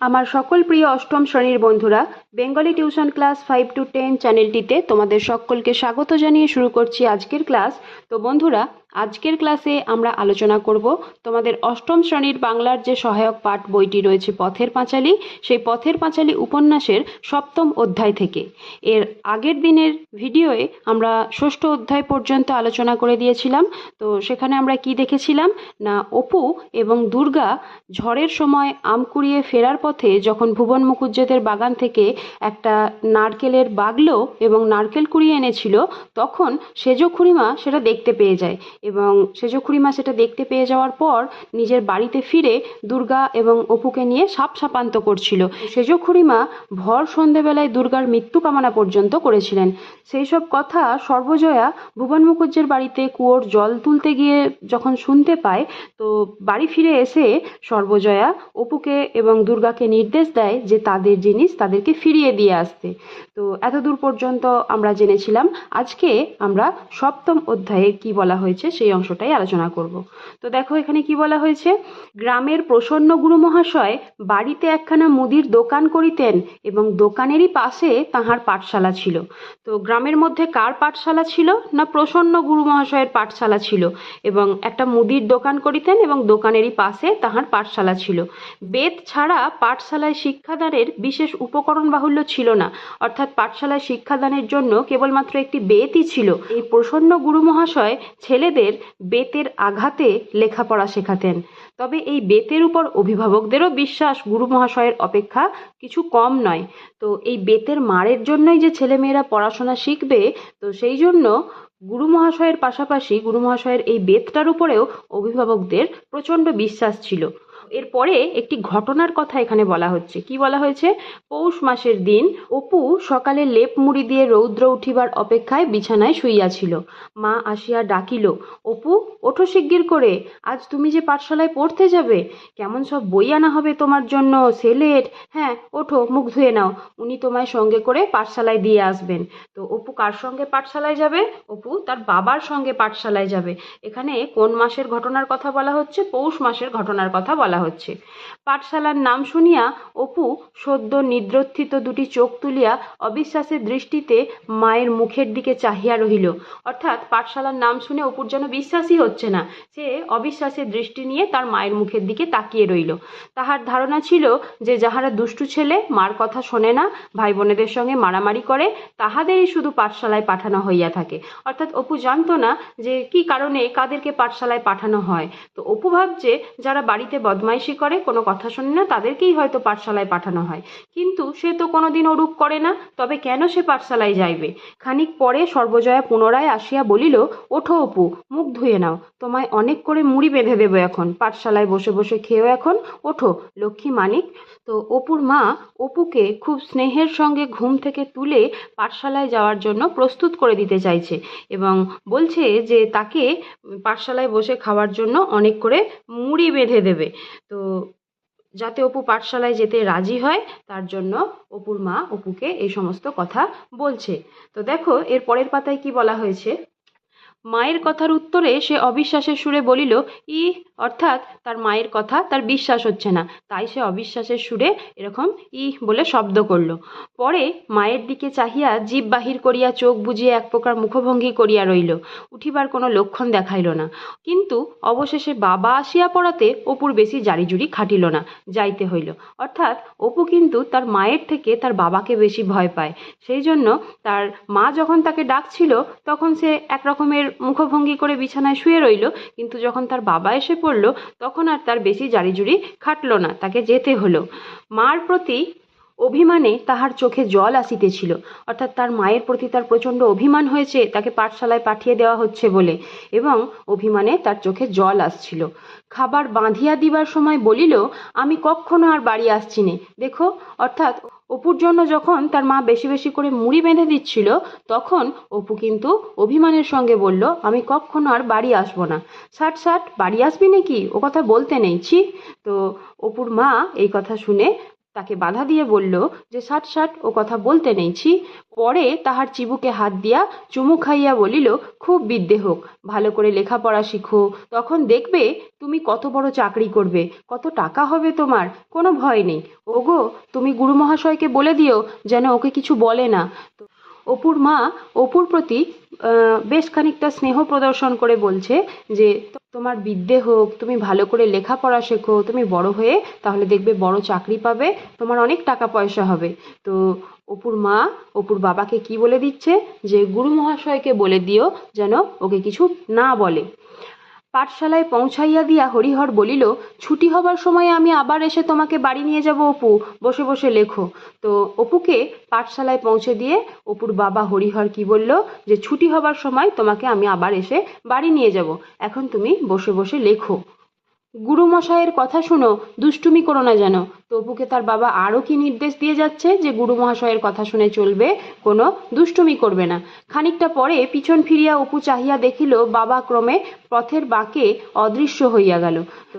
আমার সকল প্রিয় অষ্টম শ্রেণির বন্ধুরা, Bengali tuition class five to ten চ্যানেলটিতে তোমাদের সকলকে স্বাগত জানিয়ে শুরু করছি আজকের ক্লাস। তো বন্ধুরা আজকের ক্লাসে আমরা আলোচনা করব তোমাদের অষ্টম শ্রেণির বাংলার যে সহায়ক পাঠ বইটি রয়েছে পথের পাঁচালী, সেই পথের পাঁচালী উপন্যাসের সপ্তম অধ্যায় থেকে। এর আগের দিনের ভিডিওয়ে আমরা ষষ্ঠ অধ্যায় পর্যন্ত আলোচনা করে দিয়েছিলাম। তো সেখানে আমরা কি দেখেছিলাম? না, অপু এবং দুর্গা ঝড়ের সময় আম কুড়িয়ে ফেরার পথে যখন ভুবন মুখুজ্জেদের বাগান থেকে একটা নারকেলের বাগলো এবং নারকেল কুড়িয়ে এনেছিল, তখন সেজ খুড়িমা সেটা দেখতে পেয়ে যায়। এবং সেজ খুড়িমা সেটা দেখতে পেয়ে যাওয়ার পর নিজের বাড়িতে ফিরে দুর্গা এবং অপুকে নিয়ে সাপ সাপান্ত করছিল। সেজ খুড়িমা ভর সন্ধেবেলায় দুর্গার মৃত্যু কামনা পর্যন্ত করেছিলেন। সেই সব কথা সর্বজয়া ভুবন মুখুজ্জের বাড়িতে কুয়োর জল তুলতে গিয়ে যখন শুনতে পায়, তো বাড়ি ফিরে এসে সর্বজয়া অপুকে এবং দুর্গাকে নির্দেশ দেয় যে তাদের জিনিস তাদেরকে ফিরিয়ে দিয়ে আসতে। তো এত দূর পর্যন্ত আমরা জেনেছিলাম, আজকে আমরা সপ্তম অধ্যায়ে কি বলা হয়েছে সেই অংশটাই আলোচনা করব। তো দেখো এখানে কি বলা হয়েছে? গ্রামের প্রসন্ন গুরু মহাশয় বাড়িতে একখানা মুদির দোকান করিতেন এবং দোকানেরই পাশে তাহার পাঠশালা ছিল। তো গ্রামের মধ্যে কার পাঠশালা ছিল না প্রসন্ন গুরু মহাশয়ের পাঠশালা ছিল? এবং একটা মুদির দোকান করিতেন এবং দোকানেরই পাশে তাহার পাঠশালা ছিল। বেদ ছাড়া পাঠশালায় শিক্ষাদানের বিশেষ উপকরণ বাহুল্য ছিল না। অর্থাৎ পাঠশালায় শিক্ষাদানের জন্য কেবলমাত্র একটি বেতই ছিল। এই প্রসন্ন গুরু মহাশয় ছেলেদের বেতের আঘাতে লেখাপড়া শেখাতেন। তবে এই বেতের উপর অভিভাবকদেরও বিশ্বাস গুরু মহাশয়ের অপেক্ষা কিছু কম নয়। তো এই বেতের মারের জন্যই যে ছেলেমেয়েরা পড়াশোনা শিখবে, তো সেই জন্য গুরু মহাশয়ের পাশাপাশি গুরু মহাশয়ের এই বেতটার উপরেও অভিভাবকদের প্রচণ্ড বিশ্বাস ছিল। এরপরে একটি ঘটনার কথা এখানে বলা হচ্ছে। কি বলা হয়েছে? পৌষ মাসের দিন অপু সকালে লেপ মুড়ি দিয়ে রৌদ্র উঠিবার অপেক্ষায় বিছানায় শুইয়াছিল মা আসিয়া ডাকিল, অপু, ওঠো শিগগির করে। আজ তুমি যে পাঠশালায় পড়তে যাবে, কেমন সব বই আনা হবে তোমার জন্য? সেলেট। হ্যাঁ ওঠো, মুখ ধুয়ে নাও। উনি তোমায় সঙ্গে করে পাঠশালায় দিয়ে আসবেন। তো অপু কার সঙ্গে পাঠশালায় যাবে? অপু তার বাবার সঙ্গে পাঠশালায় যাবে। এখানে কোন মাসের ঘটনার কথা বলা হচ্ছে? পৌষ মাসের ঘটনার কথা বলা হচ্ছে। পাঠশালার নাম শুনিয়া অপু সদ্য নিদ্রোত্থিত দুটি চোখ তুলিয়া অবিশ্বাসের দৃষ্টিতে মায়ের মুখের দিকে চাহিয়া রহিল। অর্থাৎ পাঠশালার নাম শুনে অপুর যেন বিশ্বাসই হচ্ছে না, সে অবিশ্বাসের দৃষ্টি নিয়ে তার মায়ের মুখের দিকে তাকিয়ে রইল। তাহার ধারণা ছিল যে যাহারা দুষ্টু ছেলে মার কথা শোনে না ভাই বোনেদের সঙ্গে মারামারি করে, তাহাদেরই শুধু পাঠশালায় পাঠানো হইয়া থাকে। অর্থাৎ অপু জানতো না যে কি কারণে কাদেরকে পাঠশালায় পাঠানো হয়। তো অপু ভাবছে যারা বাড়িতে বদমাইশি করে, কোনো কথা শোনে না, তাদেরকেই হয়তো পাঠশালায় পাঠানো হয়। কিন্তু সে তো কোনোদিন ওরূপ করে না, তবে কেন সে পাঠশালায় যাইবে? খানিক পরে সর্বজয়া পুনরায় আসিয়া বলিল, ওঠো অপু, মুখ ধুয়ে নাও। তোমায় অনেক করে মুড়ি বেঁধে দেবো এখন। পাঠশালায় বসে বসে খেয়েও এখন। ওঠো, লক্ষ্মী মানিক তো অপুর মা অপুকে খুব স্নেহের সঙ্গে ঘুম থেকে তুলে পাঠশালায় যাওয়ার জন্য প্রস্তুত করে দিতে চাইছে এবং বলছে যে তাকে পাঠশালায় বসে খাওয়ার জন্য অনেক করে মুড়ি বেঁধে দেবে। তো যাতে অপু পাঠশালায় যেতে রাজি হয়, তার জন্য অপুর মা অপুকে এই সমস্ত কথা বলছে। তো দেখো, এর পরের পাতায় কি বলা হয়েছে? মায়ের কথার উত্তরে সে অবিশ্বাসের সুরে বলিল ই অর্থাৎ তার মায়ের কথা, তার বিশ্বাস হচ্ছে না। তাই সে অবিশ্বাসের সুরে এরকম ই বলে শব্দ করল। পরে মায়ের দিকে চাহিয়া জীব বাহির করিয়া চোখ বুজিয়ে এক প্রকার মুখভঙ্গি করিয়া রইল। উঠিবার কোনো লক্ষণ দেখাইল না। কিন্তু অবশেষে বাবা আসিয়া পড়াতে অপুর বেশি জারিজুরি খাটিল না, যাইতে হইল। অর্থাৎ অপু কিন্তু তার মায়ের থেকে তার বাবাকে বেশি ভয় পায়। সেই জন্য তার মা যখন তাকে ডাকছিল, তখন সে এক রকমের মুখভঙ্গি করে বিছানায় শুয়ে রইল। কিন্তু যখন তার বাবা এসে পড়ল, তখন আর তার বেশি জারিজুরি খাটল না, তাকে যেতে হলো। মার প্রতি অভিমানে তাহার চোখে জল আসিতেছিল। অর্থাৎ তার মায়ের প্রতি তার প্রচণ্ড অভিমান হয়েছে, তাকে পাঠশালায় পাঠিয়ে দেওয়া হচ্ছে বলে। এবং অভিমানে তার চোখে জল আসছিল। খাবার বাঁধিয়া দিবার সময় বলিল, আমি কখনো আর বাড়ি আসছি নে। দেখো, অর্থাৎ অপুর জন্য যখন তার মা বেশি বেশি করে মুড়ি বেঁধে দিচ্ছিল, তখন অপু কিন্তু অভিমানের সঙ্গে বলল, আমি কখনো আর বাড়ি আসব না। ষাট ষাট বাড়ি আসবি নাকি? ও কথা বলতে নেই, ছি। তো অপুর মা এই কথা শুনে তাকে বাধা দিয়ে বলল যে ষাট ষাট ও কথা বলতে নেইছি পরে তাহার চিবুকে হাত দিয়া চুমু খাইয়া বলিল, খুব বিদ্যে হোক, ভালো করে লেখাপড়া শিখো। তখন দেখবে তুমি কত বড় চাকরি করবে, কত টাকা হবে তোমার, কোনো ভয় নেই। ওগো, তুমি গুরু মহাশয়কে বলে দিও যেন ওকে কিছু বলে না। অপুর মা অপুর প্রতি বেশ খানিকটা স্নেহ প্রদর্শন করে বলছে যে, তোমার বিদ্যে হোক, তুমি ভালো করে লেখাপড়া শেখো, তুমি বড় হয়ে তাহলে দেখবে বড় চাকরি পাবে, তোমার অনেক টাকা পয়সা হবে। তো অপুর মা, অপুর বাবাকে কি বলে দিচ্ছে? যে, গুরু মহাশয়কে বলে দিও যেন ওকে কিছু না বলে। পাঠশালায় পৌঁছাইয়া দিয়া হরিহর বলিল, ছুটি হবার সময় আমি আবার এসে তোমাকে বাড়ি নিয়ে যাব, অপু। বসে বসে লেখো। তো অপুকে পাঠশালায় পৌঁছে দিয়ে অপুর বাবা হরিহর কি বলল, যে ছুটি হবার সময় তোমাকে আমি আবার এসে বাড়ি নিয়ে যাব। এখন তুমি বসে বসে লেখো। গুরুমশাইয়ের কথা শুনো, দুষ্টুমি করো না যেন। তো অপুকে তার বাবা আরও কি নির্দেশ দিয়ে যাচ্ছে যে গুরু মহাশয়ের কথা শুনে চলবে, কোনো দুষ্টুমি করবে না। খানিকটা পরে পিছন ফিরিয়া অপু চাহিয়া দেখিল, বাবা ক্রমে পথের বাঁকে অদৃশ্য হইয়া গেল।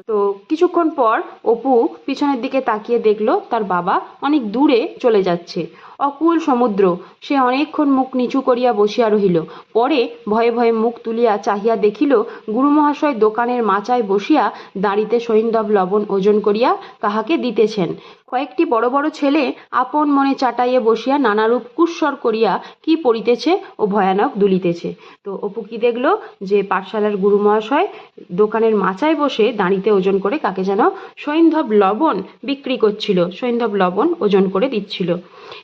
তো কিছুক্ষণ পর অপু পিছনের দিকে তাকিয়ে দেখল, তার বাবা অনেক দূরে চলে যাচ্ছে। অকুল সমুদ্র, সে অনেকক্ষণ মুখ নিচু করিয়া বসিয়া রহিল। পরে ভয়ে ভয়ে মুখ তুলিয়া চাহিয়া দেখিল গুরু মহাশয় দোকানের মাচায় বসিয়া দাঁড়িতে সৈন্দব লবণ ওজন করিয়া কাহাকে দিতেছেন। কয়েকটি বড় বড় ছেলে আপন মনে চাটাইয়ে বসিয়া নানারূপ কুস্বর করিয়া কি পড়িতেছে ও ভয়ানক দুলিতেছে। তো অপু কি দেখল? যে পাঠশালার গুরু মহাশয় দোকানের মাচায় বসে দাঁড়িতে ওজন করে কাকে যেন সৈন্ধব লবণ বিক্রি করছিল। সৈন্ধব লবণ ওজন করে দিচ্ছিল।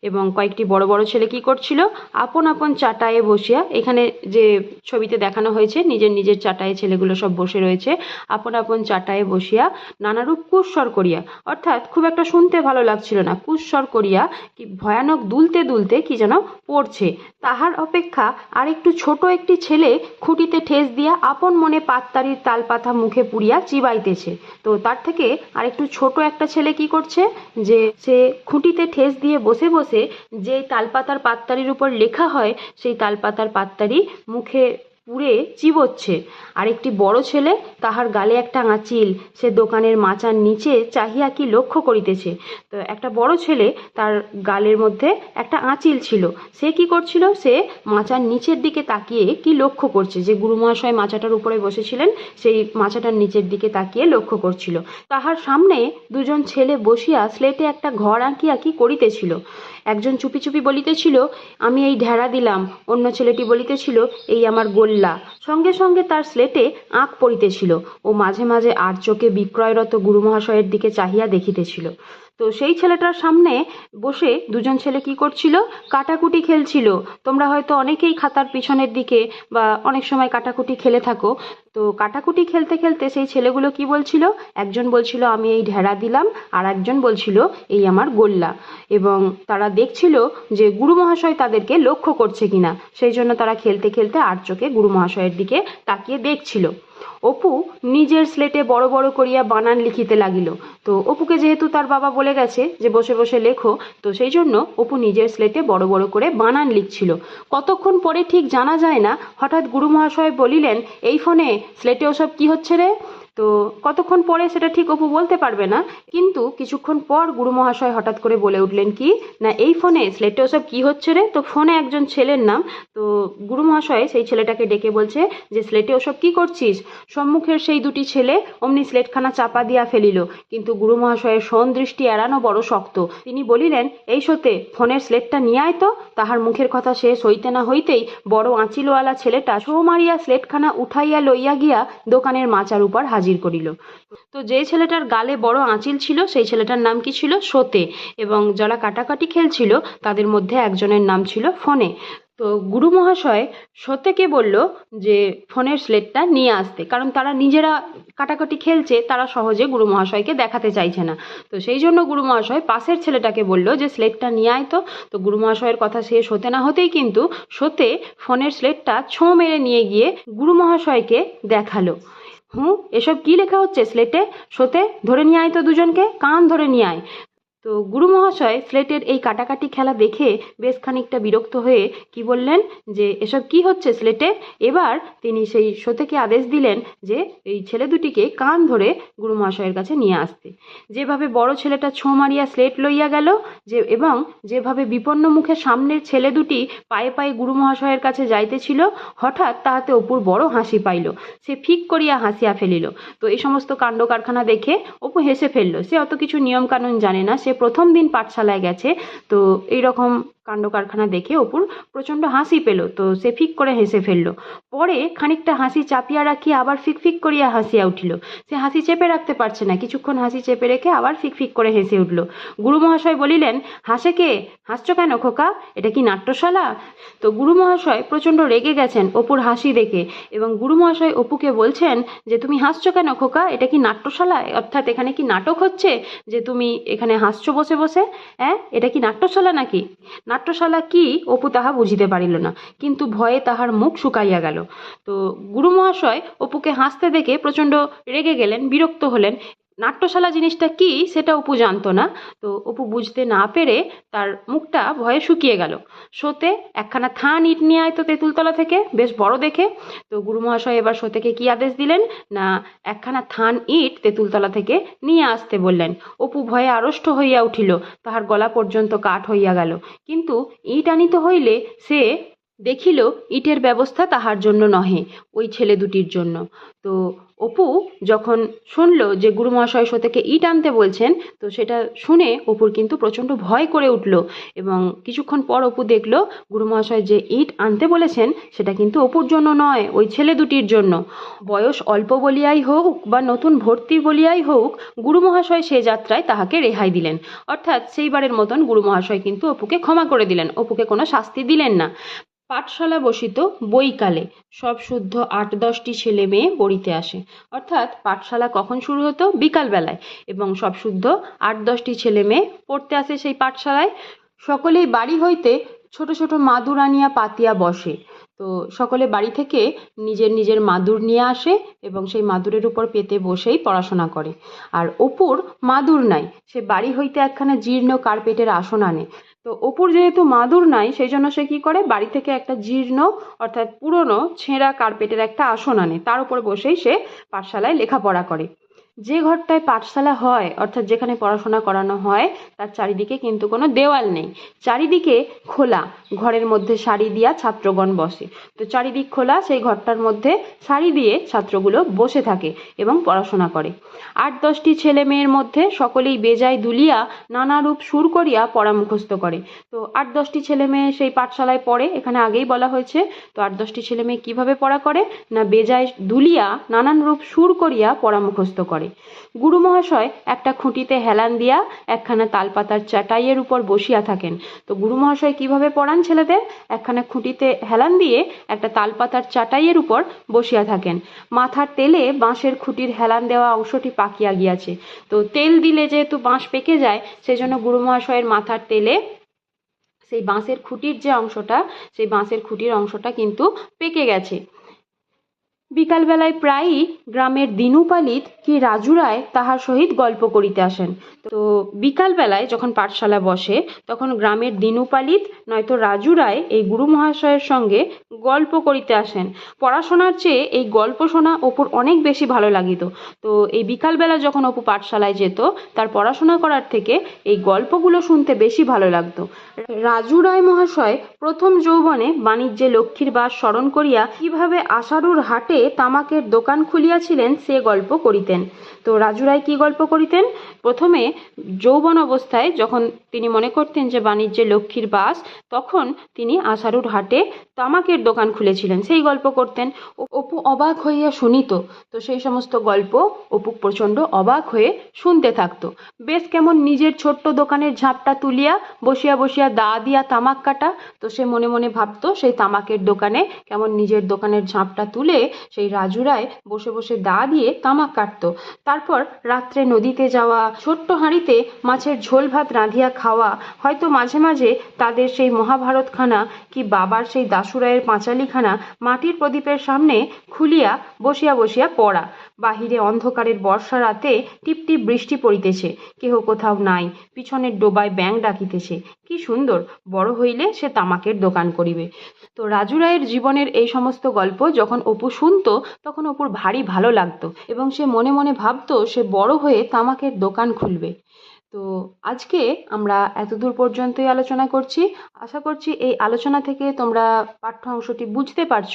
এবং কয়েকটি বড় বড় ছেলে কি করছিল? আপন আপন চাটায়ে বসিয়া এখানে যে ছবিতে দেখানো হয়েছে, নিজের নিজের চাটায়ে ছেলেগুলো সব বসে রয়েছে, আপন আপন চাটায়ে বসিয়া নানারূপ কুস্বর করিয়া। অর্থাৎ খুব একটা শুনতে ভালো লাগছিল না। কুস্বর করিয়া কি ভয়ানক দুলতে দুলতে কি যেন পড়ছে। তাহার অপেক্ষা আর একটু ছোট একটি ছেলে খুঁটিতে ঠেস দিয়া আপন মনে পাত্তারির তালপাতা মুখে পুড়িয়া চিবাইতেছে। তো তার থেকে আরেকটু ছোট একটা ছেলে কি করছে যে সে খুঁটিতে ঠেস দিয়ে বসে বসে যে তালপাতার পাত্তারির উপর লেখা হয়, সেই তালপাতার পাত্তারি মুখে পুড়ে চিবোচ্ছে। আরেকটি বড় ছেলে, তাহার গালে একটা আঁচিল, সে দোকানের মাচার নিচে চাহিয়া কি লক্ষ্য করিতেছে? তো একটা বড় ছেলে, তার গালের মধ্যে একটা আঁচিল ছিল। সে কি করছিল? সে মাচার নিচের দিকে তাকিয়ে কি লক্ষ্য করছে? যে গুরু মহাশয় মাচাটার উপরে বসেছিলেন, সেই মাচাটার নিচের দিকে তাকিয়ে লক্ষ্য করছিল। তাহার সামনে দুজন ছেলে বসিয়া স্লেটে একটা ঘর আঁকিয়া কি করিতেছিল? একজন চুপি চুপি বলিতেছিল, আমি এই ঢেড়া দিলাম। অন্য ছেলেটি বলিতেছিল, এই আমার গোল্লা। সঙ্গে সঙ্গে তার স্লেটে আঁক পড়িতেছিল ও মাঝে মাঝে আর চোখে বিক্রয়রত গুরুমহাশয়ের দিকে চাহিয়া দেখিতেছিল। তো সেই ছেলেটার সামনে বসে দুজন ছেলে কি করছিল? কাটাকুটি খেলছিল। তোমরা হয়তো অনেকেই খাতার পিছনের দিকে বা অনেক সময় কাটাকুটি খেলে থাকো। তো কাটাকুটি খেলতে খেলতে সেই ছেলেগুলো কি বলছিল? একজন বলছিল, আমি এই ঢেড়া দিলাম। আর একজন বলছিল, এই আমার গোল্লা। এবং তারা দেখছিল যে গুরু মহাশয় তাদেরকে লক্ষ্য করছে কিনা। সেই জন্য তারা খেলতে খেলতে আর চোখে গুরু মহাশয়ের দিকে তাকিয়ে দেখছিল। অপু নিজের স্লেটে বড় বড় করিয়া বানান লিখিতে লাগিল। তো অপুকে যেহেতু তার বাবা বলে গেছে যে, বসে বসে লেখো। তো সেই জন্য অপু নিজের স্লেটে বড় বড় করে বানান লিখছিল। কতক্ষণ পরে ঠিক জানা যায় না, হঠাৎ গুরু মহাশয় বলিলেন, এই ফোনে স্লেটে ওসব কি হচ্ছে রে? তো কতক্ষণ পরে সেটা ঠিক অপু বলতে পারবে না, কিন্তু কিছুক্ষণ পর গুরু মহাশয় হঠাৎ করে বলে উঠলেন কি, না, এই ফোনে স্লেটে ওসব কি হচ্ছে রে? তো ফোনে একজন ছেলের নাম। তো গুরু মহাশয় সেই ছেলেটাকে ডেকে বলছে যে, স্লেটে ওসব কি করছিস? সম্মুখের সেই দুটি ছেলে অমনি স্লেটখানা চাপা দিয়া ফেলিল, কিন্তু গুরু মহাশয়ের সন দৃষ্টি এড়ানো বড় শক্ত। তিনি বলিলেন, এই সতে ফোনের স্লেটটা নিয়ে আয় তো, তাহার মুখের কথা শেষ হইতে না হইতেই বড় আঁচিলওয়ালা ছেলেটা ছো মারিয়া স্লেটখানা উঠাইয়া লইয়া গিয়া দোকানের মাচার উপর হাজির করিল। তো যে ছেলেটার গালে বড় আঁচিল ছিল, সেই ছেলেটার নাম কি ছিল? সতে। এবং যারা কাটাকাটি খেলছিল, তাদের মধ্যে একজনের নাম ছিল ফোনে। তো গুরু মহাশয় সত্যকে বলল যে, ফোনের স্লেটটা নিয়ে আসতে। কারণ তারা নিজেরা কাটাকাটি খেলছে, তারা সহজে গুরু মহাশয়কে দেখাতে চাইছে না। তো সেই জন্য গুরু মহাশয় পাশের ছেলেটাকে বলল যে, স্লেটটা নিয়ে আয় তো। তো গুরু মহাশয়ের কথা শেষ হতে না হতেই কিন্তু সতে ফোনের স্লেটটা ছোঁ মেরে নিয়ে গিয়ে গুরু মহাশয়কে দেখাল। হুঁ এসব কি লেখা হচ্ছে? স্লেটে? শোতে? ধরে নিয়ে আয় তো দুজনকে। কান ধরে নিয়ে আয়। তো গুরু মহাশয় স্লেটের এই কাটাকাটি খেলা দেখে বেশ খানিকটা বিরক্ত হয়ে কি বললেন যে, এসব কি হচ্ছে স্লেটে এবার তিনি সেই সতেকে আদেশ দিলেন যে, এই ছেলে দুটিকে কান ধরে গুরু মহাশয়ের কাছে নিয়ে আসতে। যেভাবে বড় ছেলেটা ছো মারিয়া স্লেট লইয়া গেল, যে, এবং যেভাবে বিপন্ন মুখে সামনের ছেলে দুটি পায়ে পায়ে গুরু মহাশয়ের কাছে যাইতেছিল, হঠাৎ তাহাতে অপুর বড় হাসি পাইল। সে ফিক করিয়া হাসিয়া ফেলিল। তো এই সমস্ত কাণ্ড কারখানা দেখে অপু হেসে ফেলল। সে অত কিছু নিয়ম কানুন জানে না। সে প্রথম দিন পাঠশালায় গেছে তো এই রকম কাণ্ড কারখানা দেখে অপুর প্রচণ্ড হাসি পেল। তো সে ফিক করে হেসে ফেলল। পরে খানিকটা হাসি চাপিয়া রাখিয়া আবার ফিক ফিক করিয়া হাসিয়া উঠিল। সে হাসি চেপে রাখতে পারছে না। কিছুক্ষণ হাসি চেপে রেখে আবার ফিক ফিক করে হেসে উঠল। গুরু মহাশয় বলিলেন, হাসে কে? হাসছো কেন খোকা? এটা কি নাট্যশালা? তো গুরু মহাশয় প্রচণ্ড রেগে গেছেন অপুর হাসি দেখে এবং গুরু মহাশয় অপুকে বলছেন যে, তুমি হাসছো কেন খোকা? এটা কি নাট্যশালা? অর্থাৎ এখানে কি নাটক হচ্ছে যে, তুমি এখানে হাসছো বসে বসে? হ্যাঁ? এটা কি নাট্যশালা নাকি? নাট্যশালা কি? অপু তাহা বুঝিতে পারিল না, কিন্তু ভয়ে তাহার মুখ শুকাইয়া গেল। তো গুরু মহাশয় অপুকে হাসতে দেখে প্রচণ্ড রেগে গেলেন, বিরক্ত হলেন। নাট্যশালা জিনিসটা কি সেটা অপু জানতো না। তো অপু বুঝতে না পেরে তার মুখটা ভয়ে শুকিয়ে গেল। শোতে একখানা থান ইট নিয়ে আয় তো তেঁতুলতলা থেকে, বেশ বড় দেখে। তো গুরু মহাশয় এবার শোতেকে কি আদেশ দিলেন? না, একখানা থান ইট তেঁতুলতলা থেকে নিয়ে আসতে বললেন। অপু ভয়ে আড়ষ্ট হইয়া উঠিল, তাহার গলা পর্যন্ত কাঠ হইয়া গেল। কিন্তু ইট আনিতে হইলে সে দেখিল ইটের ব্যবস্থা তাহার জন্য নহে, ওই ছেলে দুটির জন্য। তো অপু যখন শুনল যে গুরু মহাশয় থেকে ইট আনতে বলছেন, তো সেটা শুনে অপুর কিন্তু প্রচণ্ড ভয় করে উঠল এবং কিছুক্ষণ পর অপু দেখল গুরু মহাশয় যে ইট আনতে বলেছেন, সেটা কিন্তু অপুর জন্য নয়, ওই ছেলে দুটির জন্য। বয়স অল্প বলিয়াই হোক বা নতুন ভর্তি বলিয়াই হোক গুরু মহাশয় সে যাত্রায় তাহাকে রেহাই দিলেন। অর্থাৎ সেইবারের মতন গুরু মহাশয় কিন্তু অপুকে ক্ষমা করে দিলেন, অপুকে কোনো শাস্তি দিলেন না। পাঠশালা বসিত বৈকালে সব শুদ্ধ আট দশটি ছেলে মেয়ে পড়িতে আসে। অর্থাৎ পাঠশালা কখন শুরু হতো? বিকালবেলায়। এবং সব শুদ্ধ আট দশটি ছেলে মেয়ে পড়তে আসে সেই পাঠশালায়। সকলেই বাড়ি হইতে ছোট ছোট মাদুর আনিয়া পাতিয়া বসে। তো সকলে বাড়ি থেকে নিজের নিজের মাদুর নিয়ে আসে এবং সেই মাদুরের উপর পেতে বসেই পড়াশোনা করে। আর অপুর মাদুর নাই, সে বাড়ি হইতে একখানা জীর্ণ কার্পেটের আসন আনে। তো অপুর যেহেতু মাদুর নাই, সেই জন্য সে কী করে? বাড়ি থেকে একটা জীর্ণ, অর্থাৎ পুরনো, ছেঁড়া কার্পেটের একটা আসন আনে। তার উপর বসেই সে পাঠশালায় লেখাপড়া করে। যে ঘরটায় পাঠশালা হয়, অর্থাৎ যেখানে পড়াশোনা করানো হয়, তার চারিদিকে কিন্তু কোনো দেওয়াল নেই। চারিদিকে খোলা, ঘরের মধ্যে সারি দিয়া ছাত্রগণ বসে। তো চারিদিক খোলা, সেই ঘরটার মধ্যে সারি দিয়ে ছাত্রগুলো বসে থাকে এবং পড়াশোনা করে। আট দশটি ছেলে মেয়ের মধ্যে সকলেই বেজায় দুলিয়া নানা রূপ সুর করিয়া পড়া মুখস্থ করে। তো আট দশটি ছেলে মেয়ে সেই পাঠশালায় পড়ে, এখানে আগেই বলা হয়েছে। তো আট দশটি ছেলে মেয়ে কীভাবে পড়া করে? না বেজায় দুলিয়া নানান রূপ সুর করিয়া পড়া মুখস্থ করে। গুরু মহাশয় একটা খুঁটিতে হেলান দিয়া একখানা তালপাতার চাটাইয়ের উপর বসিয়া থাকেন। তো গুরু মহাশয় কীভাবে পড়ান ছেলেদের? একখানা খুঁটিতে হেলান দিয়ে একটা তালপাতার চাটাইয়ের উপর বসিয়া থাকেন। মাথার তেলে বাঁশের খুঁটির হেলান দেওয়া অংশটি পাকিয়া গিয়াছে। তো তেল দিলে যেহেতু বাঁশ পেকে যায়, সেজন্য গুরু মহাশয়ের মাথার তেলে সেই বাঁশের খুঁটির যে অংশটা, সেই বাঁশের খুঁটির অংশটা কিন্তু পেকে গেছে। বিকালবেলায় প্রায়ই গ্রামের দিনু পালিত কি রাজু রায় তাহার সহিত গল্প করিতে আসেন। তো বিকালবেলায় যখন পাঠশালা বসে, তখন গ্রামের দিনু পালিত নয়তো রাজু রায় এই গুরু মহাশয়ের সঙ্গে গল্প করিতে আসেন। পড়াশোনার চেয়ে এই গল্প শোনা অপুর অনেক বেশি ভালো লাগিত। তো এই বিকালবেলা যখন অপু পাঠশালায় যেত, তার পড়াশোনা করার থেকে এই গল্পগুলো শুনতে বেশি ভালো লাগতো। রাজু রায় মহাশয় প্রথম যৌবনে বাণিজ্যে লক্ষ্মীর বাস স্মরণ করিয়া কীভাবে আষাঢ়ুর হাটে তামাকের দোকান খুলিয়াছিলেন, সে গল্প করিতেন। তো রাজু রায় কী গল্প করিতেন? প্রথমে যৌবন অবস্থায় যখন তিনি মনে করতেন যে বাণিজ্যে লক্ষ্মীর বাস, তখন তিনি আষাঢ়ুর হাটে তামাকের দোকান খুলেছিলেন। সেই গল্প করতেন। অপু অবাক হইয়া শুনিত। তো সেই সমস্ত গল্প অপু প্রচণ্ড অবাক হয়ে শুনতে থাকতো। বেশ কেমন নিজের ছোট্ট দোকানের ঝাঁপটা তুলিয়া বসিয়া বসিয়া দা দিয়া তামাক কাটা। তো সে মনে মনে ভাবতো, সেই তামাকের দোকানে কেমন নিজের দোকানের ঝাঁপটা তুলে সেই রাজুরায় বসে বসে দা দিয়ে তামাক কাটত। তারপর রাত্রে নদীতে যাওয়া, ছোট্ট হাঁড়িতে মাছের ঝোল ভাত রাঁধিয়া খাওয়া, হয়তো মাঝে মাঝে তাদের সেই মহাভারতখানা কি বাবার সেই দাসুরায়ের পাঁচালিখানা মাটির প্রদীপের সামনে খুলিয়া বসিয়া বসিয়া পড়া। বাহিরে অন্ধকারের বর্ষা রাতে টিপটিপ টিপ বৃষ্টি পড়িতেছে। কেহ কোথাও নাই, পিছনের ডোবায় ব্যাং ডাকিতেছে। কি সুন্দর, বড় হইলে সে তামাকের দোকান করিবে। তো রাজু রায়ের জীবনের এই সমস্ত গল্প যখন অপু শুনত, তখন অপুর ভারী ভালো লাগতো এবং সে মনে মনে ভাবতো, সে বড় হয়ে তামাকের দোকান খুলবে। তো আজকে আমরা এতদূর পর্যন্তই আলোচনা করছি। আশা করছি এই আলোচনা থেকে তোমরা পাঠ্য অংশটি বুঝতে পারছ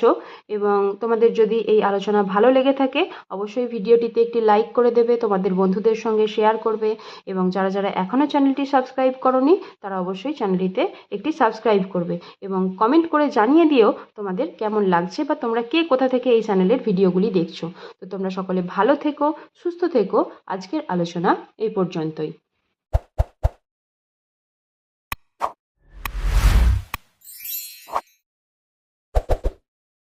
এবং তোমাদের যদি এই আলোচনা ভালো লেগে থাকে, অবশ্যই ভিডিওটিতে একটি লাইক করে দেবে, তোমাদের বন্ধুদের সঙ্গে শেয়ার করবে এবং যারা যারা এখনও চ্যানেলটি সাবস্ক্রাইব করনি, তারা অবশ্যই চ্যানেলটিতে একটি সাবস্ক্রাইব করবে এবং কমেন্ট করে জানিয়ে দিও তোমাদের কেমন লাগছে বা তোমরা কে কোথা থেকে এই চ্যানেলের ভিডিওগুলি দেখছ। তো তোমরা সকলে ভালো থেকো, সুস্থ থেকো। আজকের আলোচনা এই পর্যন্তই।